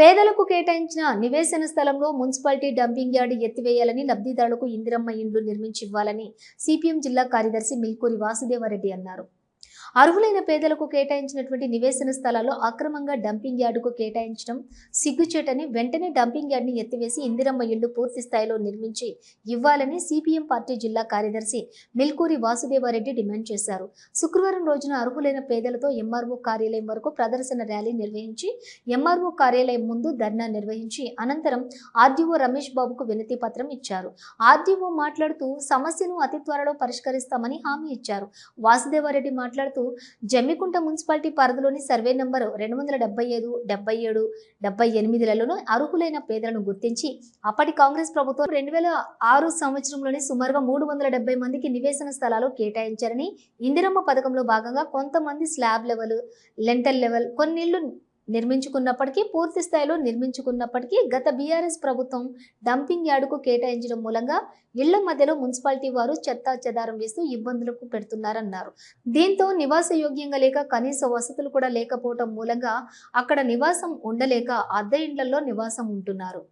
పేదలకు కేటాయించిన నివేశన స్థలంలో మున్సిపాలిటీ డంపింగ్ యార్డ్ ఎత్తివేయాలని లబ్ధిదారులకు ఇందిరమ్మ ఇండ్లు నిర్మించి ఇవ్వాలని సిపిఎం జిల్లా కార్యదర్శి మిల్కూరి వాసుదేవారెడ్డి అన్నారు. అర్హులైన పేదలకు కేటాయించినటువంటి నివేశన స్థలాల్లో అక్రమంగా డంపింగ్ యార్డుకు కేటాయించడం సిగ్గుచేటని వెంటనే డంపింగ్ యార్డ్ని ఎత్తివేసి ఇందిరమ్మ ఇళ్ళు పూర్తి స్థాయిలో నిర్మించి ఇవ్వాలని సిపిఎం పార్టీ జిల్లా కార్యదర్శి మిల్కూరి వాసుదేవారెడ్డి డిమాండ్ చేశారు. శుక్రవారం రోజున అర్హులైన పేదలతో ఎంఆర్ఓ కార్యాలయం వరకు ప్రదర్శన ర్యాలీ నిర్వహించి ఎంఆర్ఓ కార్యాలయం ముందు ధర్నా నిర్వహించి అనంతరం ఆర్డీఓ రమేష్ బాబుకు వినతి పత్రం ఇచ్చారు. ఆర్డీఓ మాట్లాడుతూ సమస్యను అతి త్వరలో పరిష్కరిస్తామని హామీ ఇచ్చారు. వాసుదేవారెడ్డి మాట్లాడుతూ జమ్మికుంట మున్సిపాలిటీ పరిధిలోని సర్వే నెంబర్ రెండు వందల డెబ్బై ఐదు డెబ్బై ఏడు డెబ్బై ఎనిమిదిలలోనూ అర్హులైన పేదలను గుర్తించి అప్పటి కాంగ్రెస్ ప్రభుత్వం రెండు వేల ఆరు సంవత్సరంలోనే సుమారుగా మూడు వందల డెబ్బై మందికి నివేశన స్థలాలు కేటాయించారని ఇందిరమ్మ పథకంలో భాగంగా కొంతమంది స్లాబ్ లెవెల్ లెంటల్ లెవెల్ కొన్నిళ్ళు నిర్మించుకున్నప్పటికీ పూర్తి స్థాయిలో నిర్మించుకున్నప్పటికీ గత బీఆర్ఎస్ ప్రభుత్వం డంపింగ్ యార్డుకు కేటాయించడం మూలంగా ఇళ్ళ మధ్యలో మున్సిపాలిటీ వారు చెత్త చెదారం వేస్తూ ఇబ్బందులకు పెడుతున్నారన్నారు. దీంతో నివాస యోగ్యంగా లేక కనీస వసతులు కూడా లేకపోవడం మూలంగా అక్కడ నివాసం ఉండలేక అద్దె ఇండ్లలో నివాసం ఉంటున్నారు.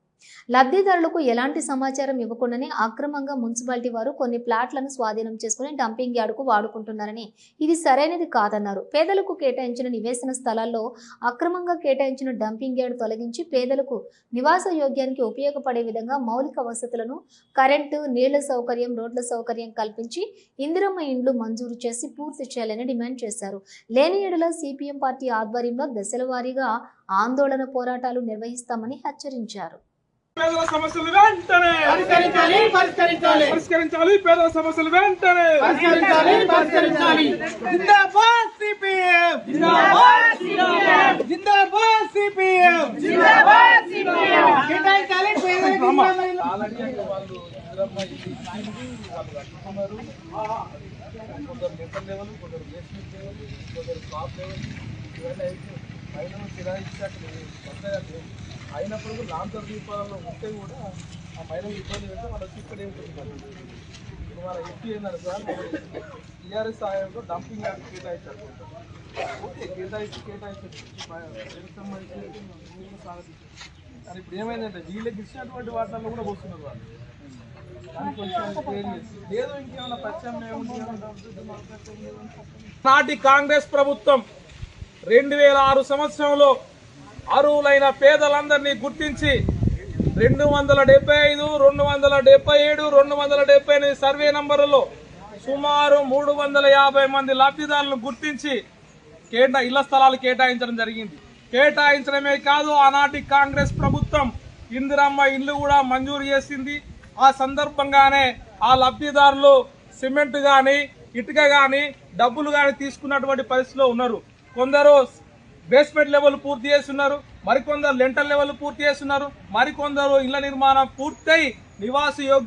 లబ్ధిదారులకు ఎలాంటి సమాచారం ఇవ్వకుండానే అక్రమంగా మున్సిపాలిటీ వారు కొన్ని ప్లాట్లను స్వాధీనం చేసుకుని డంపింగ్ యార్డుకు వాడుకుంటున్నారని ఇది సరైనది కాదన్నారు. పేదలకు కేటాయించిన నివేశన స్థలాల్లో అక్రమంగా కేటాయించిన డంపింగ్ యార్డ్ తొలగించి పేదలకు నివాస యోగ్యానికి ఉపయోగపడే విధంగా మౌలిక వసతులను కరెంటు నీళ్ళ సౌకర్యం రోడ్ల సౌకర్యం కల్పించి ఇందిరమ్మ ఇండ్లు మంజూరు చేసి పూర్తి చేయాలని డిమాండ్ చేశారు. లేని ఏడుల సిపిఎం పార్టీ ఆధ్వర్యంలో దశల వారీగా ఆందోళన పోరాటాలు నిర్వహిస్తామని హెచ్చరించారు. పేదల సమస్యలు వెంటనే! పరిష్కరించాలి పరిష్కరించాలి. పరిష్కరించాలి పేదల సమస్యలు వెంటనే! పరిష్కరించాలి పరిష్కరించాలి. జిందాబాద్ సిపిఎం! జిందాబాద్ సిపిఎం. జిందాబాద్ సిపిఎం! జిందాబాద్ సిపిఎం. కేటాయించాలి పేదలకు ఆల్రెడీ వాళ్ళు ఇందిరమ్మ ఇచ్చింది వాళ్ళు కట్టుకున్నారు కొందరు నేతల లెవెల్ కొందరు బేస్మెంట్ లెవెల్ కొందరు టాప్ లెవెల్ ఇవన్నీ అయితే పైన కిరాయి ఇచ్చాక కొత్తగా లేవు అయినప్పుడు కూడా లాంతర్ దీపాలలో ఉంటే కూడా ఆ మహిళలు ఇబ్బంది పెడితే వాళ్ళు వచ్చి ఇక్కడ ఏముంటున్నారు ఇప్పుడు వాళ్ళ ఎత్తి ఏంటంటే సార్ టీఆర్ఎస్ సహాయంలో డంపింగ్ యార్డ్ కేటాయించారు. ఓకే కేటాయించి కేటాయించారు. సంబంధించి కానీ ఇప్పుడు ఏమైందంటే వీళ్ళకి ఇచ్చినటువంటి వాటిల్లో కూడా వస్తున్నారు వాళ్ళు. దానికి నాటి కాంగ్రెస్ ప్రభుత్వం రెండు వేల ఆరు సంవత్సరంలో అర్హులైన పేదలందరినీ గుర్తించి రెండు వందల డెబ్బై ఐదు రెండు వందల డెబ్బై ఏడు రెండు వందల డెబ్బై ఎనిమిది సర్వే నంబర్లలో సుమారు మూడు వందల యాభై మంది లబ్ధిదారులను గుర్తించి కేటా ఇళ్ళ స్థలాలు కేటాయించడం జరిగింది. కేటాయించడమే కాదు ఆనాటి కాంగ్రెస్ ప్రభుత్వం ఇందిరమ్మ ఇల్లు కూడా మంజూరు చేసింది. ఆ సందర్భంగానే ఆ లబ్ధిదారులు సిమెంట్ కానీ ఇటుక కానీ డబ్బులు కానీ తీసుకున్నటువంటి పరిస్థితిలో ఉన్నారు. కొందరు బేస్మెంట్ లెవెల్ పూర్తి చేస్తున్నారు. మరికొందరు లెంటల్ లెవెల్ పూర్తి చేస్తున్నారు. మరికొందరు ఇళ్ళ నిర్మాణం పూర్తయి నివాస యోగ్య